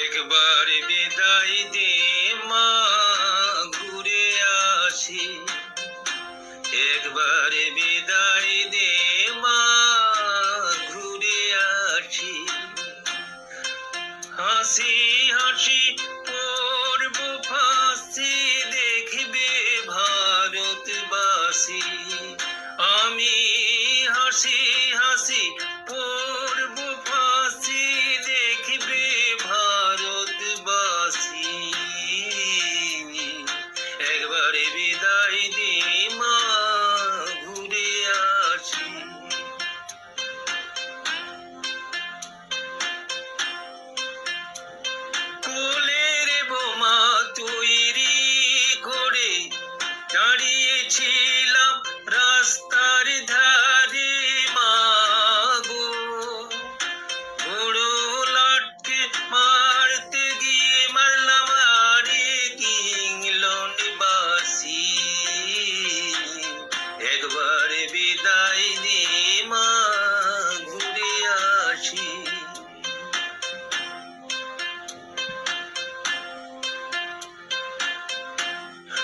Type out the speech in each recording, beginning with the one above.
একবার বিদায় দে মা, ঘুরে আসি। একবার বিদায় দে মা, ঘুরে আসি। হাসি হাসি পড়ব ফাঁসি দেখবে ভারতবাসী। আমি হাসি হাসি একবারে বিদায় দে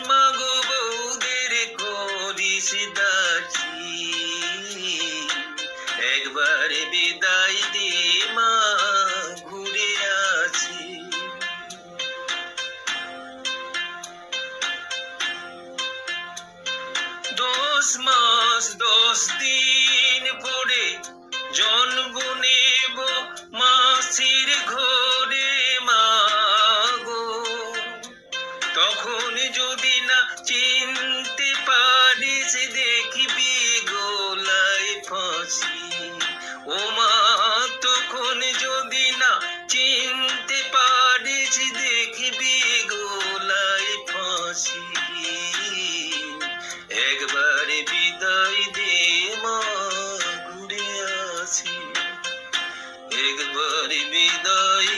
মাগো বৌদের করিস দাসী। একবার বিদায় মা, ঘুরে আসি। দশ মাস, দশ দিন পরে জন্ম নেব যদি না চিনতে পারিস, দেখবি গোলায় ফাঁসি। ও মা তখন যদি না চিনতে পারিস, দেখবি গোলায় ফাঁসি। একবার বিদায় দে মা, ঘুরে আসি। একবার বিদায়